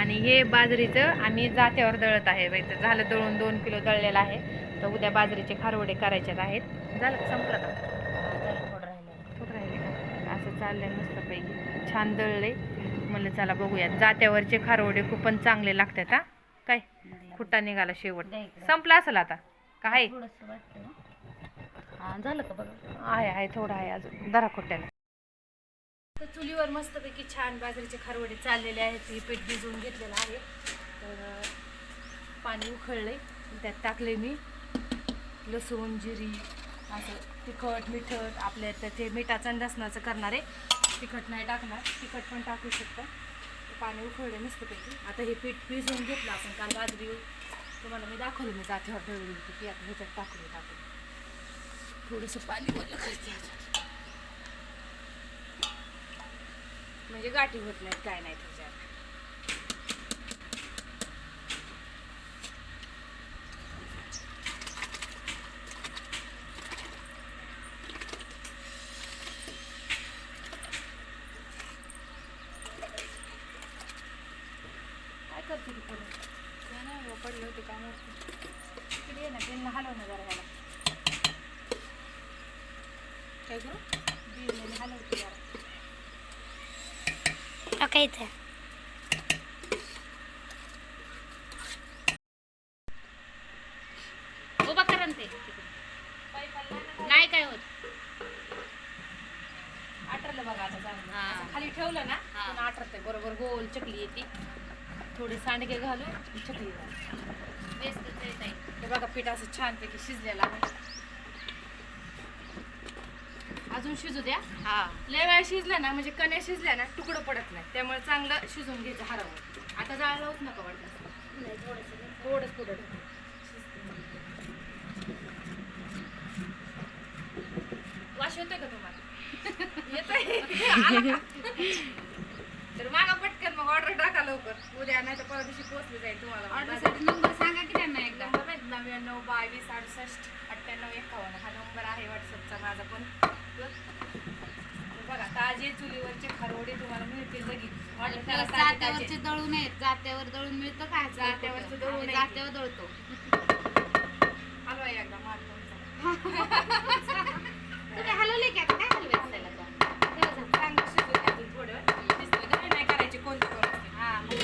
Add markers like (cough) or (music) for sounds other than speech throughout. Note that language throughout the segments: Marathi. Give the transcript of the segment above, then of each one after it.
आणि हे बाजरीचं आम्ही जात्यावर दळत आहे. तर झालं दळून दोन किलो दळलेलं आहे. तर उद्या बाजरीचे खारवडे करायचे आहेत. झालं संपलं का? थोडं राहिलं का? असं चाललंय मस्तपैकी. छान दळले म्हणलं चला बघूया जात्यावरचे खारवडे खूप पण चांगले लागतात हा? काय? खुट्टा निघाला शेवट. संपला असेल आता? का आहे? थोडंसं वाटतं ना. हा झालं का बघा? आहे आहे थोडं आहे अजून. दरा खुट्ट्याला तर चुलीवर मस्तपैकी छान बाजरीचे खारवडे चाललेले आहेत. हे पीठ भिजवून घेतलेलं आहे. तर पाणी उखळले त्यात टाकले मी. लसूण जिरी असं तिखट मिठट. आपल्या तर ते मिठाचं आणि लसणाचं करणार आहे. तिखट नाही टाकणार. तिखट पण टाकू शकता. पाणी उखळले मस्तपैकी. आता हे पीठ भिजवून घेतलं आपण. काल बाजरी तुम्हाला मी दाखवलं मी जातीवर दळली होती. ती आता ह्याच्यात टाकून टाकून. थोडंसं पाणी वरलं करते म्हणजे गाठी होत नाहीत काय नाही त्याच्यात. काय करते ती पुढे काय नाही हो, पडले होते काय माहिती तिकडे ये ना त्यांना हलव ना जरा ह्याला. काय करू बिल हलवते. टाकायचं उभा करा ना ते. नाही काय होत. आटरलं बघा आता चांगलं. हा. असं खाली ठेवलं ना हा. आटरते बरोबर गोल चकली येते. थोडे सांडगे घालून चकली घालून बेस्तच आहे ताई. हे बघा पीठ असं छानपैकी शिजलेलं आहे. अजून शिजू द्या. हा. लय वेळा शिजलं ना म्हणजे कण्या शिजल्या ना तुकडं पडत नाही. त्यामुळे चांगलं शिजून घ्यायचं हरवून आता जाळ लावूच नका वाटलं थोडंसं थोडंच पुढं येतोय का तुम्हाला? (laughs) तर मागा पटकन मग ऑर्डर टाका लवकर. उद्या नाही तर परवा दिवशी पोहोचली जाईल तुम्हाला. ऑर्डरसाठी नंबर सांगा की त्यांना एकदा नंबर आहेत नव्याण्णव बावीस अडुसष्ट अठ्ठ्याण्णव एकावन्न. हा नंबर आहे व्हॉट्सअपचा माझा पण. बघा ताजे चुलीवरचे खारोडे तुम्हाला करा ताजे जात्यावरचे. दळून आहेत जात्यावर दळून मिळतं काय जात्यावरचं दळून आहे. जात्यावर दळतो हलवा एकदा मार तुमचा. तुम्ही हलवले की आता काय हलवायचं त्याला तो? चांगलं शिजू द्या अजून थोडं शिजलं घरी नाही करायचे कोणते कोणते हा मग ते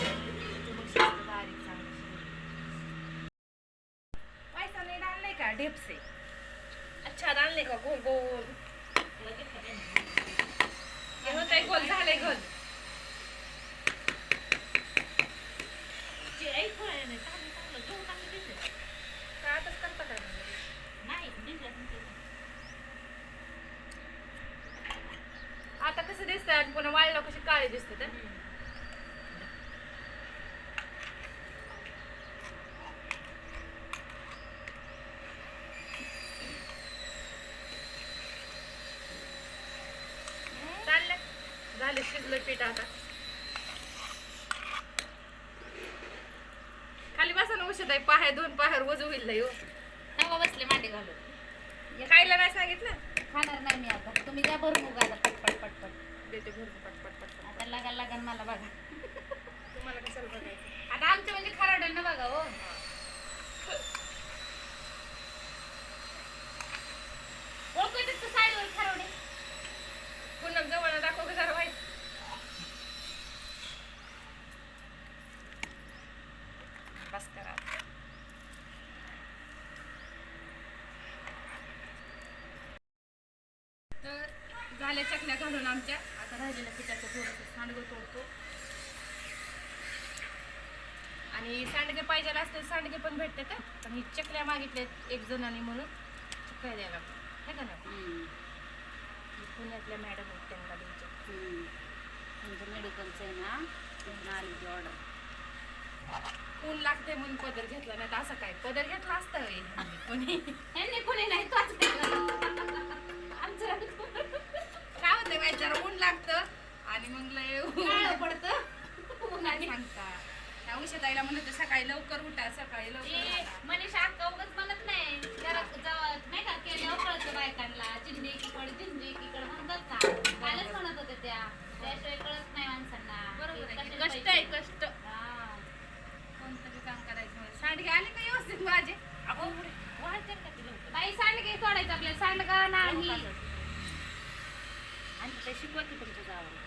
मग शिजतं बारीक चांगलं शिजलं. पैसा नाही डालले का ढेपसे अच्छा डालले का गोल गोल हे होतंय गोल झालंय गोल जे ऐकू आहे ना, चांगलं चांगलं गहू टाकलं तिथे. का? करता काय म्हणजे? नाही भिजत नाही ते. आता कसं दिसतंय आणि पुन्हा वाळलं कशी काळे दिसते तर चाललं झालं शिजलं पीठ आता. खाली बसा ना उशत आहे पाय दोन पायावर वजू होईल लय हो. बसले मांडे घालून. खायला नाही सांगितलं? खाणार नाही मी आता. तुम्ही द्या भरून उगायला पटपट पटपट. देते भरपूर पटपट पटपट. आता लगा लगन मला बघा. तुम्हाला कशाला बघायचं? आता आमच्या म्हणजे खराड्यांना बघा हो का साईडवर खराडे पुन्हा जवळ दाखव का जरा वाईट बस करा तर झाल्या चकल्या घालून आमच्या. आता राहिलेल्या पिठाचं थोडंसं सांडगं तोडतो. आणि सांडगे पाहिजे असते सांडगे पण भेटतात पण ही चकल्या मागितल्यात एक जणांनी म्हणून चकल्या द्यायला. हे का ना पुण्यातल्या मॅडम आहेत त्यांना द्यायच्या. तुमचं मेडिकलचं आहे ना आली ती ऑर्डर ऊन लागते म्हणून पदर घेतला नाही तर असं काय? पदर घेतला असतं (laughs) कोणी? कोणी नाही सांगता त्या उषाताईला म्हणत सकाळी लवकर उठा सकाळी लवकर उठा. मनीषा अक्का उगाच म्हणत नाही. घरात जावं नाही का केल्यावर कळतं बायकांना चिंजी एकीकडे चिंजी एकीकडे म्हणतात ना कालच म्हणत होते त्या. त्याशिवाय कळत नाही माणसांना. बरोबर कष्ट आहे कष्ट. हा. कोणतरी काम करायचं सांड सांडगे आले का व्यवस्थित माझे? हो. वाढते का ती बाई सांडगे सोडायचं आपल्याला. सांडगा नाही. आणि ते शिकवते तुमच्या जावं